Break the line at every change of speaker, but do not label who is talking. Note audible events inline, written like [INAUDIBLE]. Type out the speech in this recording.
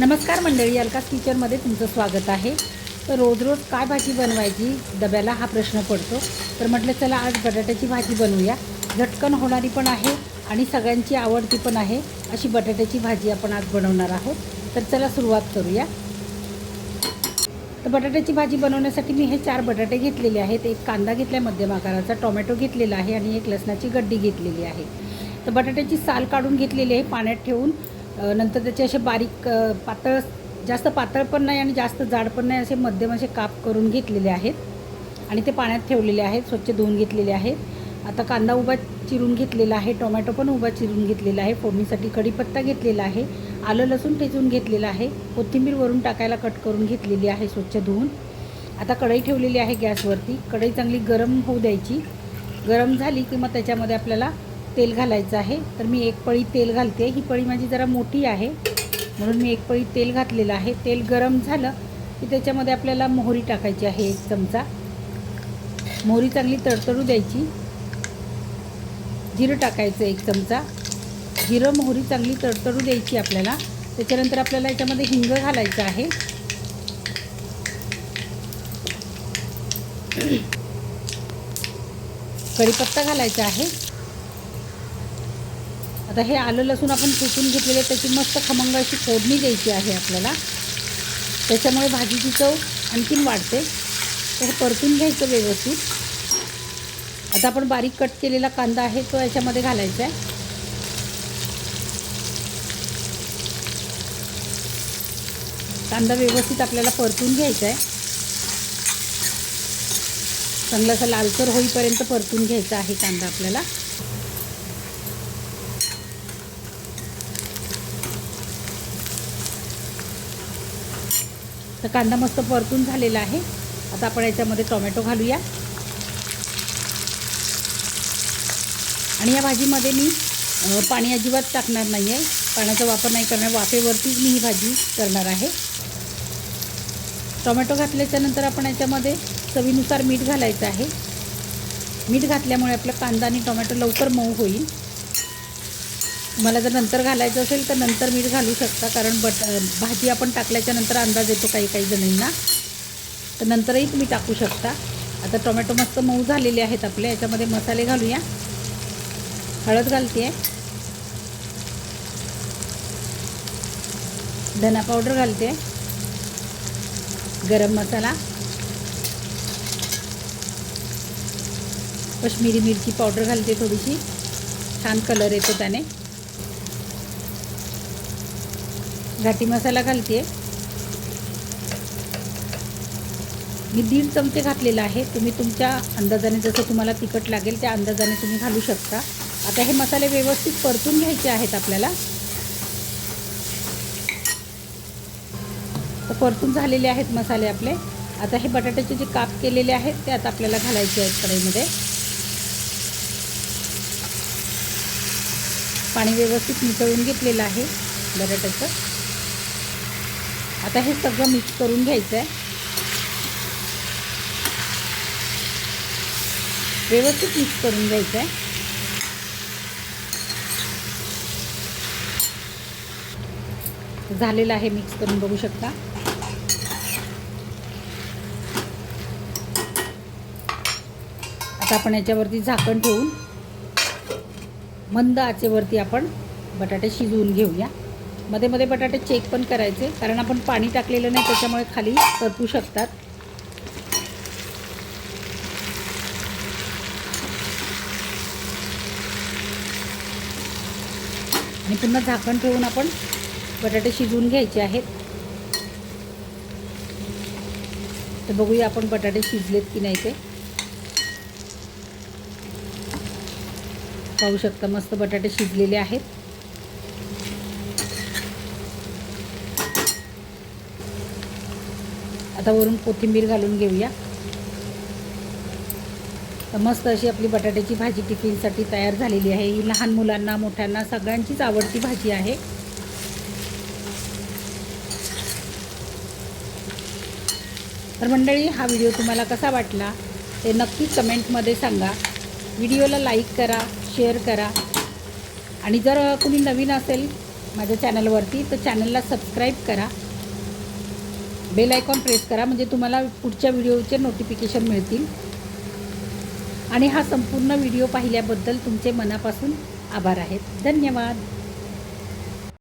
नमस्कार मंडळी अलकास किचनमध्ये तुमचं स्वागत आहे. तर रोज रोज काय भाजी बनवायची डब्याला हा प्रश्न पडतो. तर म्हटलं चला आज बटाट्याची भाजी बनवूया. झटकन होणारी पण आहे आणि सगळ्यांची आवडती पण आहे. अशी बटाट्याची भाजी आपण आज बनवणार आहोत. तर चला सुरुवात करूया. तर बटाट्याची भाजी बनवण्यासाठी मी हे चार बटाटे घेतलेले आहेत. एक कांदा घेतला मध्यम आकाराचा टोमॅटो घेतलेला आहे आणि एक लसणाची गड्डी घेतलेली आहे. तर बटाट्याची साल काढून घेतलेली आहे. पाण्यात ठेवून नंतर त्याचे असे बारीक पातळ जास्त पातळ पण नाही आणि जास्त जाड पण नाही असे मध्यम असे काप करून घेतलेले आहेत. आणि ते पाण्यात ठेवलेले आहेत स्वच्छ धुवून घेतलेले आहेत. आता कांदा उभा चिरून घेतलेला आहे टोमॅटो पण उभा चिरून घेतलेला आहे फोडणीसाठी कढीपत्ता घेतलेला आहे आलं लसूण ठेचून घेतलेलं आहे कोथिंबीर वरून टाकायला कट करून घेतलेली आहे स्वच्छ धुवून. आता कढई ठेवलेली आहे गॅसवरती कढई चांगली गरम होऊ द्यायची. गरम झाली की मग त्याच्यामध्ये आपल्याला तेल घालायचं आहे. तर मी एक पळी तेल घालते. ही पळी माझी जरा मोठी आहे. म्हणून मी एक पळी तेल घातलेलं आहे. तेल गरम झालं की त्याच्यामध्ये आपल्याला मोहरी टाकायची आहे एक चमचा. मोहरी चांगली तडतडू द्यायची. जिरं टाकायचं एक चमचा. जिरं मोहरी चांगली तडतडू द्यायची आपल्याला. त्याच्यानंतर आपल्याला याच्यामध्ये हिंग घालायचं आहे. [CLEARS THROAT] कढीपत्ता घालायचा आहे. आता हे आलं लसूण आपण कुटून घेतलेले त्याची मस्त खमंग अशी फोडणी द्यायची आहे आपल्याला. त्याच्यामुळे भाजीची चव आणखीन वाढते. तर हे परतून घ्यायचं व्यवस्थित. आता आपण बारीक कट केलेला कांदा आहे तो याच्यामध्ये घालायचा आहे. कांदा व्यवस्थित आपल्याला परतून घ्यायचा आहे. चांगला असा लालसर होईपर्यंत परतून घ्यायचा आहे कांदा आपल्याला. तर कांदा मस्त परतून झालेला आहे. आता आपण याच्यामध्ये टोमॅटो घालूया. आणि या भाजीमध्ये मी पाणी अजिबात टाकणार नाही आहे पाण्याचा वापर नाही करणार. वाफेवरतीच मी ही भाजी करणार आहे. टोमॅटो घातल्याच्यानंतर आपण याच्यामध्ये चवीनुसार मीठ घालायचं आहे. मीठ घातल्यामुळे आपला कांदा आणि टोमॅटो लवकर मऊ होईल. मला जर नंतर घालायचं असेल तर नंतर मीठ घालू शकता कारण बट भाजी आपण टाकल्याच्या नंतर अंदाज येतो काही काही जणींना. तर नंतरही तुम्ही टाकू शकता. आता टोमॅटो मस्त मऊ झालेले आहेत आपले याच्यामध्ये मसाले घालूया. हळद घालते. आहे धना पावडर घालते. गरम मसाला. कश्मीरी मिरची पावडर घालते थोडीशी. छान कलर येतो त्याने. घाटी मसाला घालते मी दीड चमचे घातलेला आहे. तुम्ही तुमच्या अंदाजाने जसं तुम्हाला तिखट लागेल त्या अंदाजाने तुम्ही घालू शकता. आता हे मसाले व्यवस्थित परतून घ्यायचे आहेत आपल्याला. तर परतून झालेले आहेत मसाले आपले. आता हे बटाट्याचे जे काप केलेले आहेत ते आता आपल्याला घालायचे आहेत कढईमध्ये. पाणी व्यवस्थित मिसळून घेतलेलं आहे बटाट्याचं. आता हे सगळं मिक्स करून घ्यायचं आहे व्यवस्थित मिक्स करून घ्यायचं आहे झालेलं आहे मिक्स करून बघू शकता. आता आपण याच्यावरती झाकण ठेवून मंद आचेवरती आपण बटाटे शिजवून घेऊया. मध्ये मध्ये बटाटे चेक पण करायचे कारण आपण पाणी टाकलेलं नाही त्याच्यामुळे खाली करपू शकतात. आणि पुन्हा झाकण ठेवून आपण बटाटे शिजवून घ्यायचे आहेत. तर बघूया आपण बटाटे शिजलेत की नाही ते. पाहू शकता मस्त बटाटे शिजलेले आहेत. आता वरून कोथिंबीर घालून घेऊया. तर मस्त अशी आपली बटाट्याची भाजी टिफिनसाठी तयार झालेली आहे. ही लहान मुलांना मोठ्यांना सगळ्यांचीच आवडती भाजी आहे. तर मंडळी हा व्हिडिओ तुम्हाला कसा वाटला ते नक्की कमेंटमध्ये सांगा. व्हिडिओला लाईक करा शेअर करा. आणि जर कुणी नवीन असेल माझ्या चॅनलवरती तर चॅनलला सबस्क्राईब करा. बेल आयकॉन प्रेस करा म्हणजे तुम्हाला पुढच्या व्हिडिओचे नोटिफिकेशन मिळतील. आणि हा संपूर्ण व्हिडिओ पाहिल्याबद्दल तुमचे मनापासून आभार आहेत. धन्यवाद.